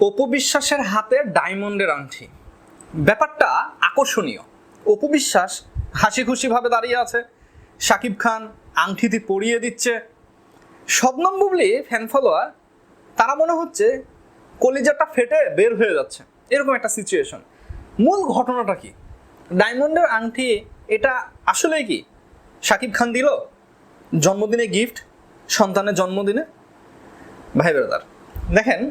অপু বিশ্বাসের হাতে ডায়মন্ডের আংটি। ব্যাপারটা আকর্ষণীয়। অপবিশ্বাস হাসি খুশিভাবে দাঁড়িয়ে আছে। শাকিব খান আংটিটি পরিয়ে দিচ্ছে। শবনম বুবলি ফ্যান ফলোয়ার তারা মনে হচ্ছে কলিজাটা ফেটে বের হয়ে যাচ্ছে। এরকম একটা সিচুয়েশন মূল ঘটনাটা কি? ডায়মন্ডের আংটি, এটা আসলেই কি? শাকিব খান দিল? জন্মদিনে গিফট সন্তানের জন্মদিনে? ভাই ব্রাদার দেখেন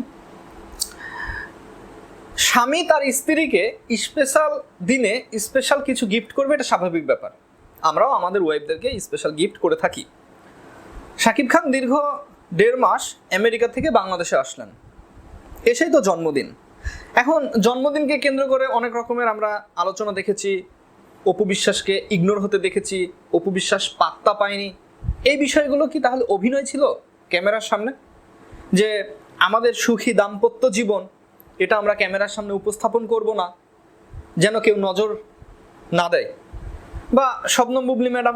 স্বামী তার স্ত্রীকে স্পেশাল দিনে স্পেশাল কিছু গিফট করবে, এটা স্বাভাবিক ব্যাপার। আমরাও আমাদের ওয়াইফদেরকে স্পেশাল গিফট করে থাকি। শাকিব খান দীর্ঘ দেড় মাস আমেরিকা থেকে বাংলাদেশে আসলেন। এসেই তো জন্মদিন। এখন জন্মদিনকে কেন্দ্র করে অনেক রকমের আমরা আলোচনা দেখেছি, অপু বিশ্বাসকে ইগনোর হতে দেখেছি, অপু বিশ্বাস পাত্তা পায়নি। এই বিষয়গুলো কি তাহলে অভিনয় ছিল ক্যামেরার সামনে? যে আমাদের সুখী দাম্পত্য জীবন এটা আমরা ক্যামেরার সামনে উপস্থাপন করব না, যেন কেউ নজর না দেয়। বা শবনম বুবলি ম্যাডাম,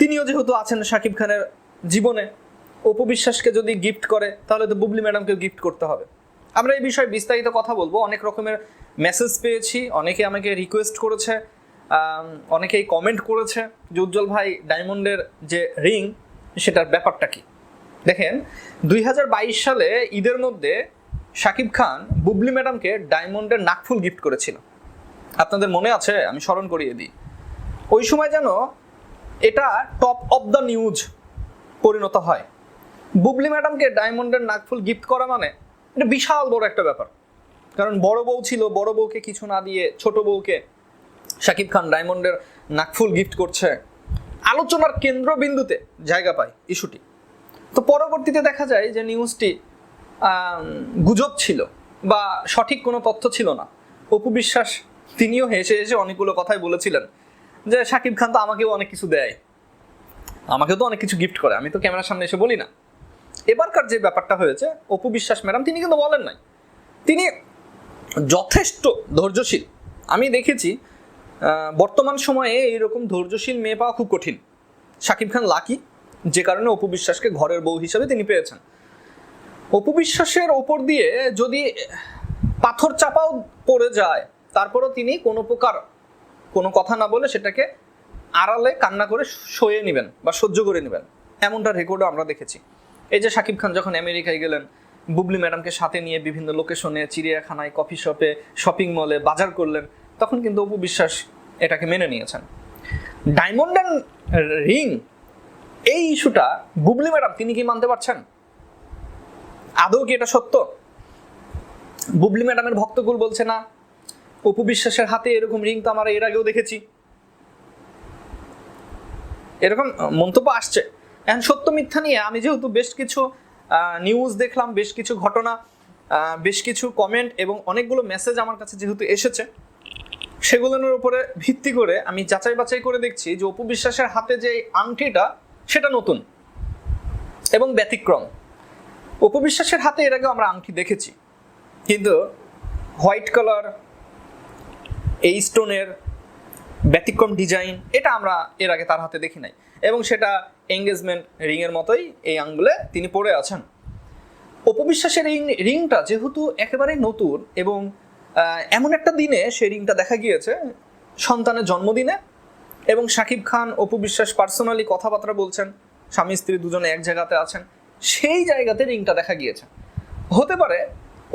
তিনিও যেহেতু আছেন শাকিব খানের জীবনে, অপবিশ্বাসকে যদি গিফট করে, তাহলে তো বুবলি ম্যাডামকে গিফট করতে হবে। আমরা এই বিষয়ে বিস্তারিত কথা বলব। অনেক রকমের মেসেজ পেয়েছি, অনেকে আমাকে রিকোয়েস্ট করেছে অনেকেই কমেন্ট করেছে যে, উজ্জ্বল ভাই, ডায়মন্ডের যে রিং সেটার ব্যাপারটা কি? দেখেন, দুই হাজার বাইশ সালে ঈদের মধ্যে শাকিব খান বুবলি ম্যাডামকে ডায়মন্ডের নাকফুল গিফট করেছিল। আপনাদের মনে আছে, আমি স্মরণ করিয়ে দিই। ওই সময় যেন এটা টপ অফ দ্য নিউজ পরিণত হয়। বুবলি ম্যাডামকে ডায়মন্ডের নাকফুল গিফট করা মানে এটা বিশাল বড় একটা ব্যাপার। কারণ বড় বউ ছিল, বড় বউকে কিছু না দিয়ে ছোট বউকে শাকিব খান ডায়মন্ডের নাকফুল গিফট করছে। আলোচনার কেন্দ্রবিন্দুতে জায়গা পায় ইস্যুটি। তো পরবর্তীতে দেখা যায় যে নিউজটি গুজব ছিল বা সঠিক কোনো তথ্য ছিল না। অপু বিশ্বাস, তিনিও হেসে হেসে অনেকগুলো কথাই বলেছিলেন যে শাকিব খান তো আমাকেও অনেক কিছু দেয়। আমাকেও তো অনেক কিছু গিফট করে। আমি তো ক্যামেরার সামনে এসে বলি না। এবারকার যে ব্যাপারটা হয়েছে, অপু বিশ্বাস ম্যাডাম, তিনি কিন্তু বলেন নাই। তিনি যথেষ্ট ধৈর্যশীল। আমি দেখেছি বর্তমান সময়ে এইরকম ধৈর্যশীল মেয়ে পাওয়া খুব কঠিন। শাকিব খান লাকি যে কারণে অপু বিশ্বাসকে ঘরের বউ হিসাবে তিনি পেয়েছেন। অপু বিশ্বাসের ওপর দিয়ে যদি পাথর চাপাও পড়ে যায়, তারপরও তিনি কোনো প্রকার কোনো কথা না বলে সেটাকে আড়ালে কান্না করে সয়ে নেবেন বা সহ্য করে নেবেন। এমনটা রেকর্ডও আমরা দেখেছি। এই যে শাকিব খান যখন আমেরিকায় গেলেন, বুবলি ম্যাডামকে সাথে নিয়ে বিভিন্ন লোকেশনে, চিড়িয়াখানায়, কফি শপে শপিং মলে বাজার করলেন, তখন কিন্তু অপু বিশ্বাস এটাকে মেনে নিয়েছেন। ডায়মন্ড অ্যান্ড রিং, এই ইস্যুটা বুবলি ম্যাডাম তিনি কি মানতে পারছেন? আদৌ কি এটা সত্য? বুবলি ম্যাডামের ভক্তকুল বলছে না। অপু বিশ্বাসের হাতে এরকম রিং তো আমরা এর আগেও দেখেছি। এরকম মন্তব্য আসছে। এখন সত্য মিথ্যা নিয়ে আমি যেহেতু বেশ কিছু নিউজ দেখলাম, বেশ কিছু ঘটনা বেশ কিছু কমেন্ট এবং অনেকগুলো মেসেজ আমার কাছে যেহেতু এসেছে, সেগুলোর উপরে ভিত্তি করে আমি যাচাই বাছাই করে দেখছি যে অপু বিশ্বাসের হাতে যে আংটিটা, সেটা নতুন এবং ব্যতিক্রম। অপু বিশ্বাসের হাতে এর আগে আমরা আংটি দেখেছি। কিন্তু হোয়াইট কালার, এই স্টোনের ব্যতিক্রম ডিজাইন, এটা আমরা এর আগে তার হাতে দেখি নাই। এবং সেটা এঙ্গেজমেন্ট রিংয়ের মতোই এই আঙ্গুলে তিনি পরে আছেন। অপবিশ্বাসের রিং রিংটা যেহেতু একেবারেই নতুন এবং এমন একটা দিনে সেই রিংটা দেখা গিয়েছে, সন্তানের জন্মদিনে এবং শাকিব খান অপু বিশ্বাস পার্সোনালি কথাবার্তা বলছেন, স্বামী স্ত্রী দুজনে এক জায়গাতে আছেন। সেই জায়গাতে রিংটা দেখা গিয়েছে। হতে পারে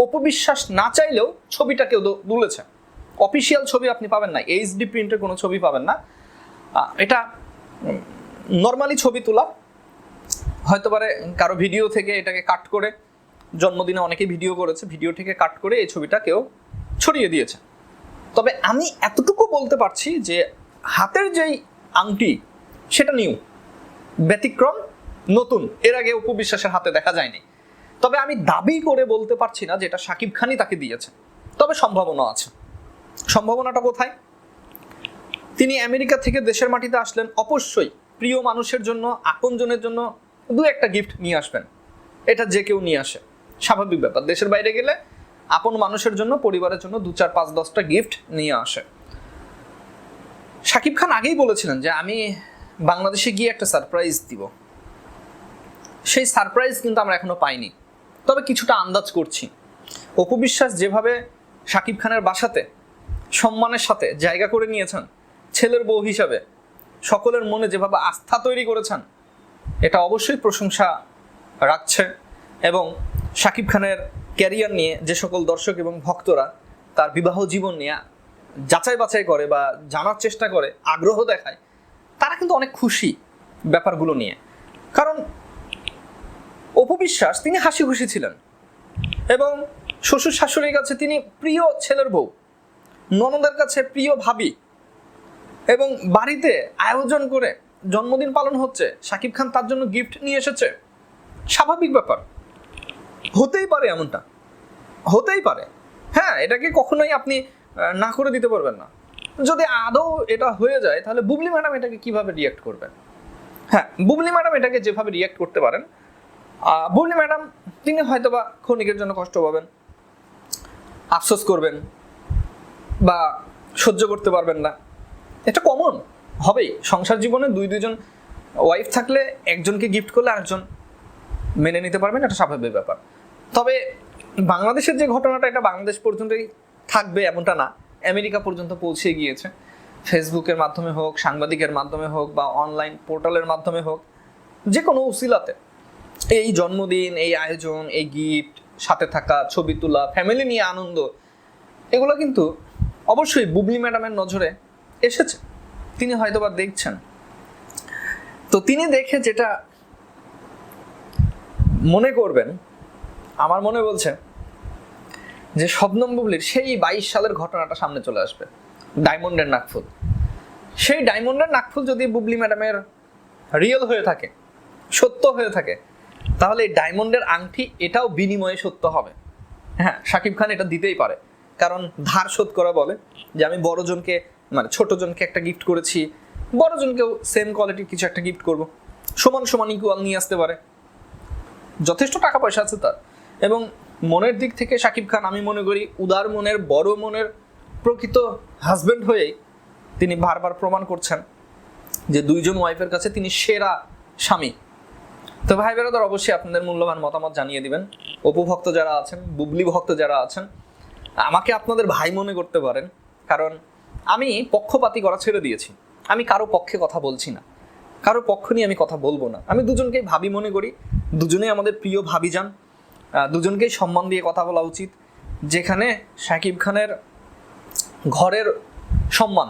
অপবিশ্বাস না চাইলেও ছবিটা কেউ তুলেছে। অফিসিয়াল ছবি আপনি পাবেন না, এইচডি প্রিন্টের কোনো ছবি পাবেন না। এটা নর্মালি ছবি তোলা। হয়তো পারে কারও ভিডিও থেকে এটাকে কাট করে, জন্মদিনে অনেকে ভিডিও করেছে, ভিডিও থেকে কাট করে এই ছবিটা কেউ ছড়িয়ে দিয়েছে। তবে আমি এতটুকু বলতে পারছি যে হাতের যেই আংটি, সেটা নিউ। ব্যতিক্রম নতুন। এর আগে উপবিশ্বাসের হাতে দেখা যায়নি। তবে আমি দাবি করে বলতে পারছি না যেটা সাকিব খানই তাকে দিয়েছে তবে সম্ভাবনা আছে। সম্ভাবনাটা কোথায়? তিনি আমেরিকা থেকে দেশের মাটিতে আসলেন। অবশ্যই প্রিয় মানুষের জন্য, আপনজনের জন্য দু একটা গিফট নিয়ে আসবেন। এটা যে কেউ নিয়ে আসে। স্বাভাবিক ব্যাপার। দেশের বাইরে গেলে আপন মানুষের জন্য, পরিবারের জন্য দু চার, পাঁচ, দশটা গিফট নিয়ে আসে। শাকিব খান আগেই বলেছিলেন যে, আমি বাংলাদেশে গিয়ে একটা সারপ্রাইজ দিব। সেই সারপ্রাইজ কিন্তু আমরা এখনও পাইনি। তবে কিছুটা আন্দাজ করছি। অপু বিশ্বাস যেভাবে শাকিব খানের বাসাতে, সম্মানের সাথে জায়গা করে নিয়েছেন, ছেলের বউ হিসাবে, সকলের মনে যেভাবে আস্থা তৈরি করেছেন, এটা অবশ্যই প্রশংসা রাখছে এবং শাকিব খানের ক্যারিয়ার নিয়ে যে সকল দর্শক এবং ভক্তরা তার বিবাহ জীবন নিয়ে যাচাই বাছাই করে বা জানার চেষ্টা করে, আগ্রহ দেখায়, তারা কিন্তু অনেক খুশি ব্যাপারগুলো নিয়ে। কারণ বিশ্বাস তিনি হাসি খুশি ছিলেন। এবং শ্বশুর শাশুড়ির কাছে তিনি প্রিয় ছেলের বউ, ননদের কাছে প্রিয় ভাবি এবং বাড়িতে আয়োজন করে জন্মদিন পালন হচ্ছে। শাকিব খান তার জন্য গিফট নিয়ে এসেছে। স্বাভাবিক ব্যাপার। হতেই পারে এমনটা। হতেই পারে। হ্যাঁ এটাকে কখনোই আপনি না করে দিতে পারবেন না। যদি আদৌ এটা হয়ে যায়, তাহলে বুবলি ম্যাডাম এটাকে কীভাবে রিয়াক্ট করবেন? হ্যাঁ বুবলি ম্যাডাম এটাকে যেভাবে রিয়াক্ট করতে পারেন বুবলি ম্যাডাম, তিনি হয়তোবা ক্ষণিকের জন্য কষ্ট পাবেন, আফসোস করবেন, বা সহ্য করতে পারবেন না। এটা কমন হবেই। সংসার জীবনে দুই, দুইজন ওয়াইফ থাকলে একজনকে গিফট করলে আরেকজন মেনে নিতে পারবেন, এটা স্বাভাবিক ব্যাপার। তবে বাংলাদেশের যে ঘটনাটা, এটা বাংলাদেশ পর্যন্তই থাকবে এমনটা না। আমেরিকা পর্যন্ত পৌঁছে গিয়েছে। ফেসবুকের মাধ্যমে হোক, সাংবাদিকের মাধ্যমে হোক, বা অনলাইন পোর্টালের মাধ্যমে হোক, যে কোনো উসিলাতে। এই জন্মদিন, এই আয়োজন, এই গিফট সাথে থাকা ছবি তোলা ফ্যামিলি নিয়ে আনন্দ, এগুলো কিন্তু অবশ্যই বুবলি ম্যাডামের নজরে এসেছে। তিনি হয়তোবা দেখছেন। তো তিনি দেখে যেটা মনে করবেন, আমার মনে বলছে যে শবনম বুবলির সেই বাইশ সালের ঘটনাটা সামনে চলে আসবে, ডায়মন্ডের নাকফুল সেই ডায়মন্ডের নাকফুল যদি বুবলি ম্যাডামের রিয়েল হয়ে থাকে, সত্য হয়ে থাকে তাহলে ডায়মন্ডের আংটি এটাও বিনিময়ে সত্য হবে। হ্যাঁ শাকিব খান এটা দিতেই পারে। কারণ ধার শোধ করা বলে যে আমি বড়জনকে মানে ছোটজনকে একটা গিফট করেছি বড়জনকেও সেম কোয়ালিটির কিছু একটা গিফট করব। সমান সমান ইকুয়াল নিয়ে আসতে পারে। যথেষ্ট টাকা পয়সা আছে তার। এবং মনের দিক থেকে শাকিব খান, আমি মনে করি, উদার মনের, বড় মনের প্রকৃত হাজবেন্ড হয়েই তিনি বারবার প্রমাণ করছেন যে দুইজন ওয়াইফের কাছে তিনি সেরা স্বামী। তো ভাই বেরোদার, অবশ্যই আপনাদের মূল্যবান মতামত জানিয়ে দিবেন। অপু ভক্ত যারা আছেন, বুবলি ভক্ত যারা আছেন, আমাকে আপনাদের ভাই মনে করতে পারেন, কারণ আমি পক্ষপাতি করা ছেড়ে দিয়েছি। আমি কারও পক্ষে কথা বলছি না। কারও পক্ষ নিয়ে আমি কথা বলব না। আমি দুজনকেই ভাবি মনে করি দুজনেই আমাদের প্রিয় ভাবি যান। দুজনকেই সম্মান দিয়ে কথা বলা উচিত, যেখানে শাকিব খানের ঘরের সম্মান,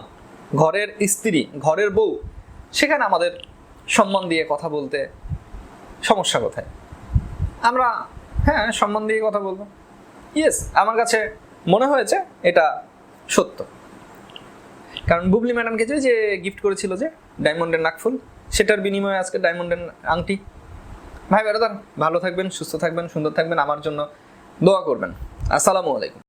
ঘরের স্ত্রী, ঘরের বউ, সেখানে আমাদের সম্মান দিয়ে কথা বলতে সমস্যা কোথায়? আমরা হ্যাঁ সম্মান দিয়ে কথা বলব। ইয়েস আমার কাছে মনে হয়েছে এটা সত্য। কারণ বুবলি ম্যাডামকে যে যে গিফট করেছিল যে ডায়মন্ডের নাকফুল, সেটার বিনিময়ে আজকে ডায়মন্ডের আংটি। ভাই বেড়াদার ভালো থাকবেন, সুস্থ থাকবেন, সুন্দর থাকবেন, আমার জন্য দোয়া করবেন। আসসালামু আলাইকুম।